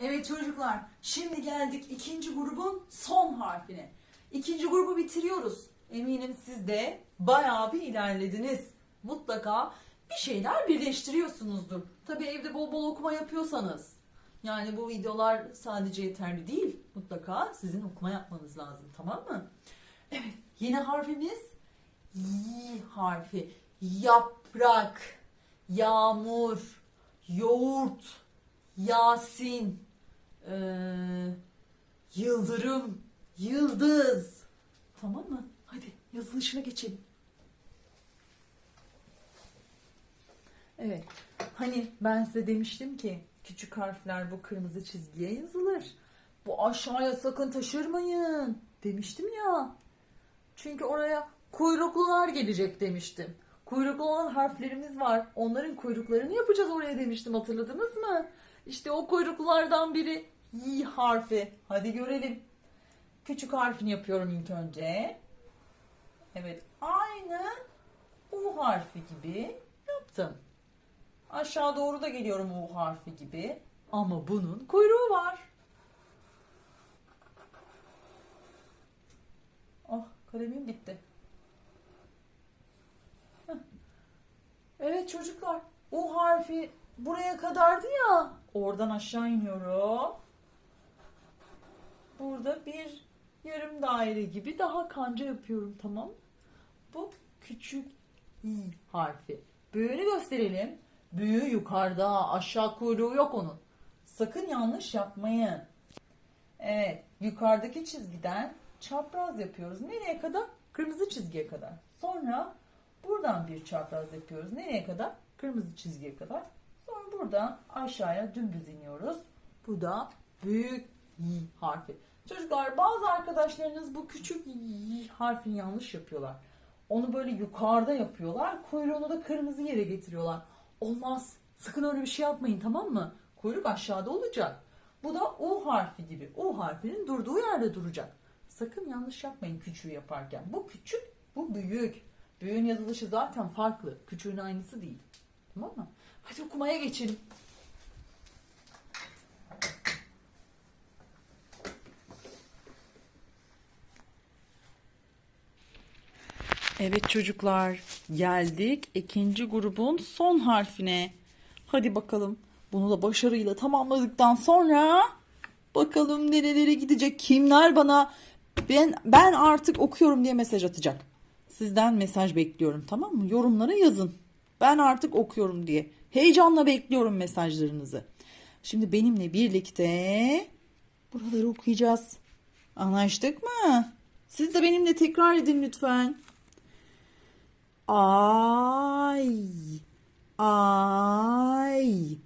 Evet çocuklar, şimdi geldik ikinci grubun son harfine. İkinci grubu bitiriyoruz. Eminim siz de bayağı bir ilerlediniz. Mutlaka bir şeyler birleştiriyorsunuzdur. Tabii evde bol bol okuma yapıyorsanız. Yani bu videolar sadece yeterli değil. Mutlaka sizin okuma yapmanız lazım, tamam mı? Evet, yeni harfimiz Y harfi. Yaprak, yağmur, yoğurt, Yasin, ee, yıldırım, yıldız. Tamam mı? Hadi yazılışına geçelim. Evet. Hani ben size demiştim ki küçük harfler bu kırmızı çizgiye yazılır. Bu aşağıya sakın taşırmayın demiştim ya. Çünkü oraya kuyruklular gelecek demiştim. Kuyruklu olan harflerimiz var. Onların kuyruklarını yapacağız oraya demiştim hatırladınız mı? İşte o kuyruklulardan biri Y harfi. Hadi görelim. Küçük harfini yapıyorum ilk önce. Evet aynı U harfi gibi yaptım. Aşağı doğru da geliyorum U harfi gibi. Ama bunun kuyruğu var. Oh kalemim bitti. Evet çocuklar U harfi buraya kadardı ya. Oradan aşağı iniyorum. Burada bir yarım daire gibi daha kanca yapıyorum tamam? Bu küçük i harfi. Büyüğünü gösterelim. Büyüğü yukarıda, aşağı kuyruğu yok onun. Sakın yanlış yapmayın. Evet, yukarıdaki çizgiden çapraz yapıyoruz. Nereye kadar? Kırmızı çizgiye kadar. Sonra buradan bir çapraz yapıyoruz. Nereye kadar? Kırmızı çizgiye kadar. Sonra buradan aşağıya dümdüz iniyoruz. Bu da büyük y harfi. Çocuklar bazı arkadaşlarınız bu küçük y harfini yanlış yapıyorlar. Onu böyle yukarıda yapıyorlar. Kuyruğunu da kırmızı yere getiriyorlar. Olmaz. Sakın öyle bir şey yapmayın tamam mı? Kuyruk aşağıda olacak. Bu da U harfi gibi. U harfinin durduğu yerde duracak. Sakın yanlış yapmayın küçüğü yaparken. Bu küçük, bu büyük. Büyüğün yazılışı zaten farklı. Küçüğün aynısı değil. Tamam mı? Hadi okumaya geçelim. Evet çocuklar geldik ikinci grubun son harfine. Hadi bakalım bunu da başarıyla tamamladıktan sonra bakalım nerelere gidecek kimler bana ben ben artık okuyorum diye mesaj atacak. Sizden mesaj bekliyorum tamam mı? Yorumlara yazın. Ben artık okuyorum diye. Heyecanla bekliyorum mesajlarınızı. Şimdi benimle birlikte buraları okuyacağız. Anlaştık mı? Siz de benimle tekrar edin lütfen. Ay. Ay.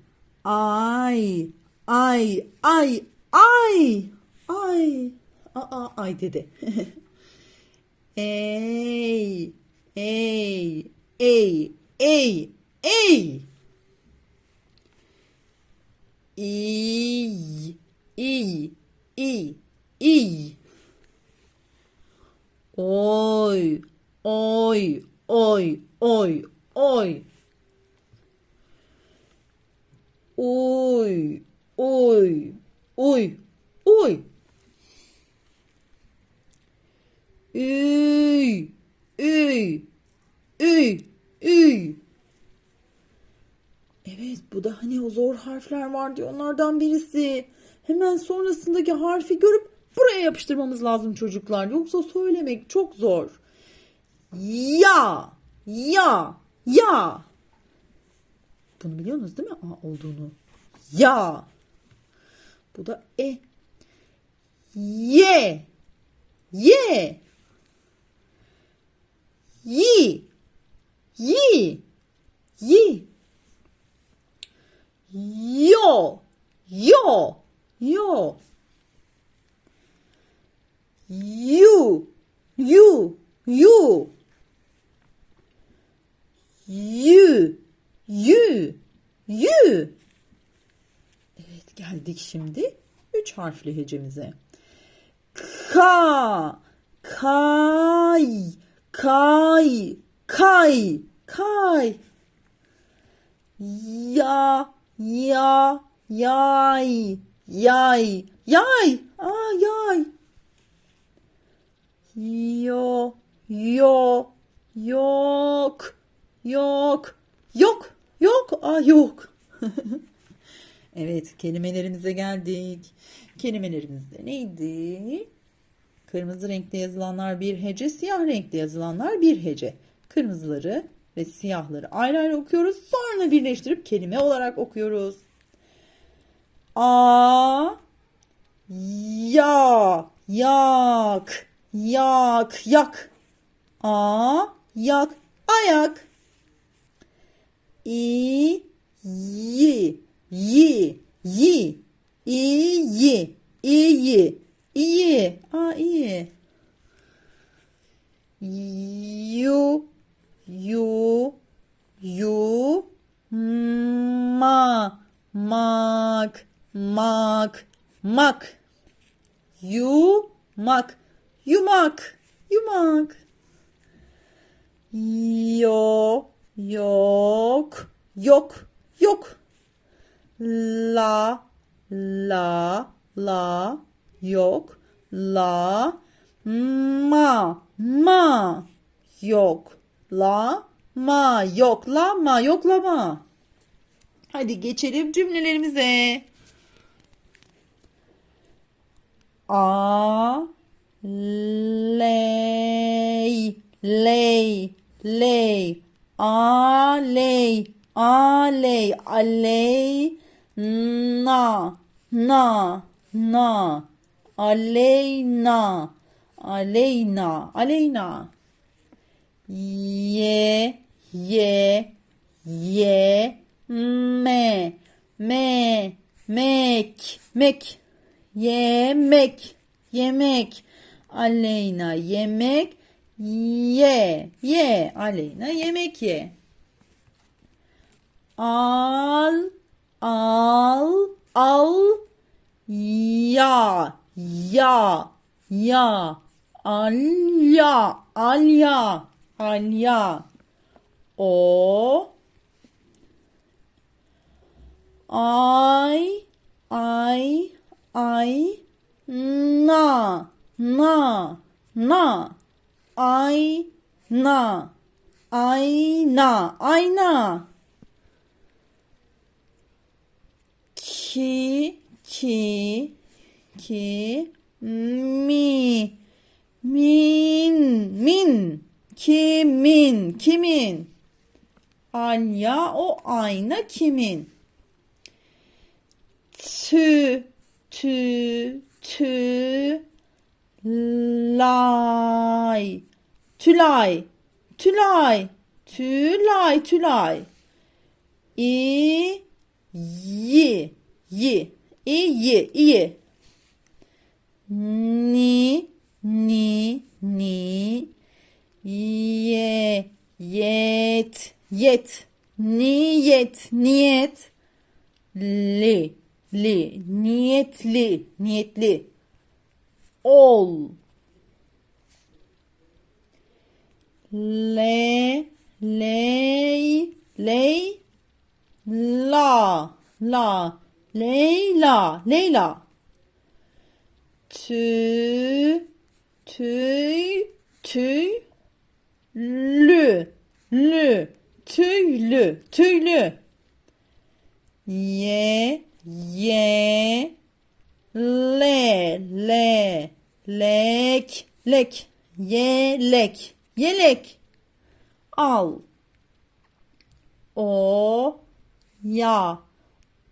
Ay. Ay. Ay. Ay. Ay. Aa, ay dedi. ey. Ey. Ey. Ey. Ey. İy. İy. İy. İy. Oy. Oy. Oy. Oy. Oy. Oy. Oy. Oy. Oy. Üy. Üy. Üy. Üy. Evet bu da hani o zor harfler vardı onlardan birisi. Hemen sonrasındaki harfi görüp buraya yapıştırmamız lazım çocuklar. Yoksa söylemek çok zor. Ya. Ya. Ya. Bunu biliyorsunuz değil mi? Aa, olduğunu. Ya. Bu da e. Ye. Ye. Yi. Yi. Yi. Yo. Yo. Yo. You. You. You. You. You. You. Evet geldik şimdi üç harfli hecemize. Ka. Kay. Kay. Kay. Kay. Ya. Ya. Yay. Yay. Yay. Aa yay. Yo. Yo. Yok. Yok. Yok. Yok. Aa yok. evet kelimelerimize geldik. Kelimelerimiz neydi? Kırmızı renkte yazılanlar bir hece, siyah renkte yazılanlar bir hece. Kırmızıları ve siyahları ayrı ayrı okuyoruz. Sonra birleştirip kelime olarak okuyoruz. A ya yak yak yak a yak ayak i yi yi yi iyi iyi iyi a iyi yu yu yu ma mak mak mak. Yumak yumak yumak. Yo yok yok yok. La la la yok. La ma ma yok. La ma yok. La ma yoklama Hadi geçelim cümlelerimize. A ley ley ley a ley a ley aley na na na. Aleyna aleyna aleyna. Ye ye ye me me mek mek. Yemek yemek. Aleyna yemek ye ye aleyna yemek ye. Al al al ya ya ya alya alya alya o ay ay ay na na na ay na ayna. Ayna. Ki ki ki mi. Min. Min. Kimin kimin? Anya o ayna kimin? Tü tü tü lay tülay. Tülay. Tülay tülay. İ yi. Yi. İyi iyi ni ni ni. Ye yet yet. Niyet niyet. Li li. Niyetli niyetli. Ol le ley ley la la leyla leyla tü tüy tüy lü lü tüylü tüylü ye ye le le lek lek yelek yelek. Al. O ya.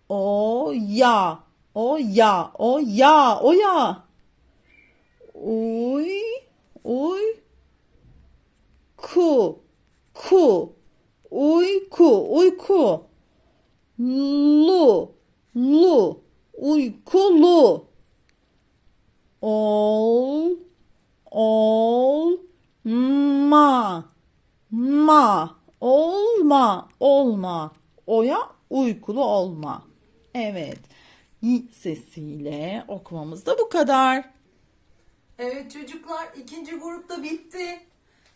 O ya. O ya. O ya. O ya. Uy uy. Ku. Ku. Uyku uyku lu. Lu. Uykulu ol. Ol ma ma olma olma oya uykulu olma evet y sesiyle okumamız da bu kadar Evet çocuklar ikinci grup da bitti.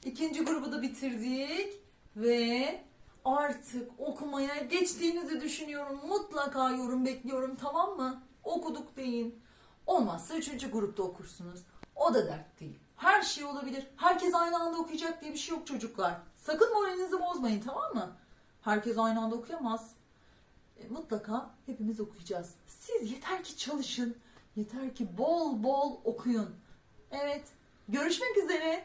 İkinci grubu da bitirdik ve artık okumaya geçtiğinizi düşünüyorum. Mutlaka yorum bekliyorum tamam mı? okuduk deyin. Olmazsa üçüncü grupta okursunuz. O da dert değil. Her şey olabilir. Herkes aynı anda okuyacak diye bir şey yok çocuklar. Sakın moralinizi bozmayın tamam mı? Herkes aynı anda okuyamaz. E, mutlaka hepimiz okuyacağız. Siz yeter ki çalışın. Yeter ki bol bol okuyun. Evet. Görüşmek üzere.